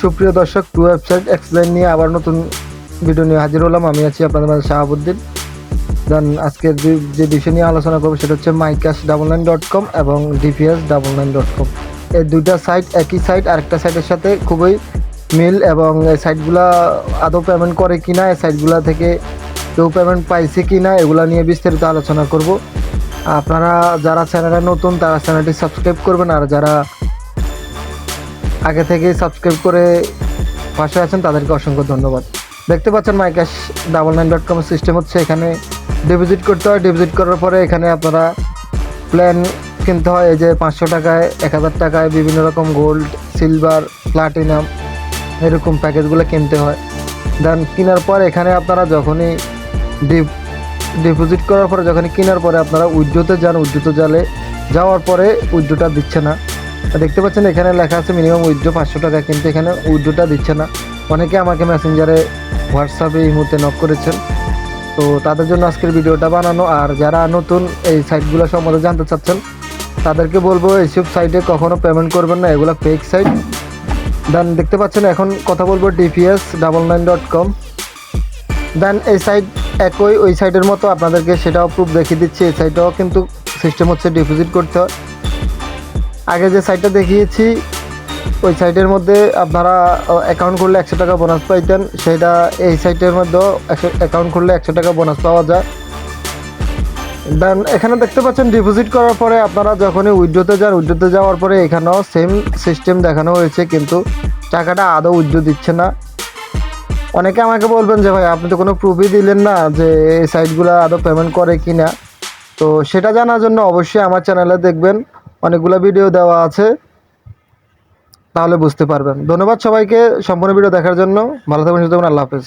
সুপ্রিয় দর্শক, two website explain নিয়ে আবার নতুন ভিডিও নিয়ে হাজির হলাম। আমি আছি আপনাদের মাঝে শাহাবুদ্দিন। দেন আজকের যে- বিষয় নিয়ে আলোচনা করব সেটা হচ্ছে mycash double nine dot com এবং DPS double nine dot com এই দুইটা সাইট একই সাইট আরেকটা সাইটের সাথে খুবই মিল এবং এই সাইটগুলা আদৌ পেমেন্ট করে কি না এই সাইটগুলা থেকে কেউ পেমেন্ট পাইছে কি না এগুলা নিয়ে বিস্তারিত আলোচনা করব। আপনারা যারা চ্যানেলে নতুন, তারা চ্যানেলটি সাবস্ক্রাইব করবেন। আর যারা আগে থেকে সাবস্ক্রাইব করে পাশে আছেন, তাদেরকে অসংখ্য ধন্যবাদ। দেখতে পাচ্ছেন মাইকাশ ডাবল নাইন ডট কমের সিস্টেম হচ্ছে এখানে। ডিপোজিট করতে হয় ডিপোজিট করার পরে এখানে আপনারা প্ল্যান কিনতে হয়, এই যে পাঁচশো টাকায়, এক হাজার টাকায় বিভিন্ন রকম গোল্ড সিলভার প্লাটিনাম এরকম প্যাকেজগুলো কিনতে হয়। দেন কেনার পর এখানে আপনারা যখনই ডিপ ডিপোজিট করার পরে, যখনই কেনার পরে আপনারা উইড্রোতে যান, উইড্রোতে জালে যাওয়ার পরে উইড্রোটা দিচ্ছে না। দেখতে পাচ্ছেন, এখানে লেখা আছে মিনিমাম উইড্রো পাঁচশো টাকা, কিন্তু এখানে উইড্রোটা দিচ্ছে না। অনেকে আমাকে মেসেঞ্জারে হোয়াটসঅ্যাপে এই মুহূর্তে নক করেছেন। তো তাদের জন্য আজকের ভিডিওটা বানানো, আর যারা নতুন এই সাইটগুলো সম্বন্ধে জানতে চাচ্ছেন, তাদেরকে বলব, এইসব সাইটে কখনো পেমেন্ট করবেন না, এগুলো ফেক সাইট দেন দেখতে পাচ্ছেন, এখন কথা বলব DPS double nine dot com then এই সাইট একই, ওই সাইটের মতো আপনাদেরকে সেটাও প্রুফ দেখিয়ে দিচ্ছি। এই সাইটটাও কিন্তু সিস্টেম হচ্ছে ডিপোজিট করতে হয়। আগে যে সাইটটা দেখিয়েছি, ওই সাইটের মধ্যে আপনারা অ্যাকাউন্ট করলে একশো টাকা বোনাস পাইতেন। সেটা এই সাইটের মধ্যেও অ্যাকাউন্ট করলে একশো টাকা বোনাস পাওয়া যায়। দেন এখানে দেখতে পাচ্ছেন ডিপোজিট করার পরে আপনারা যখনই উইড্রোতে যান, উইড্রোতে যাওয়ার পরে এখানেও সেম সিস্টেম দেখানো হয়েছে, কিন্তু টাকাটা আদৌ উইড্রো দিচ্ছে না। অনেকে আমাকে বলবেন যে, ভাই, আপনি তো কোনো প্রুফই দিলেন না যে এই সাইটগুলো আদৌ পেমেন্ট করে কি না তো সেটা জানার জন্য অবশ্যই আমার চ্যানেলে দেখবেন। অনেকগুলো ভিডিও দেওয়া আছে। তাহলে বুঝতে পারবেন। ধন্যবাদ সবাইকে। সম্পূর্ণ ভিডিও দেখার জন্য। ভালো থাকবেন থাকবেন। আল্লাহ হাফেজ।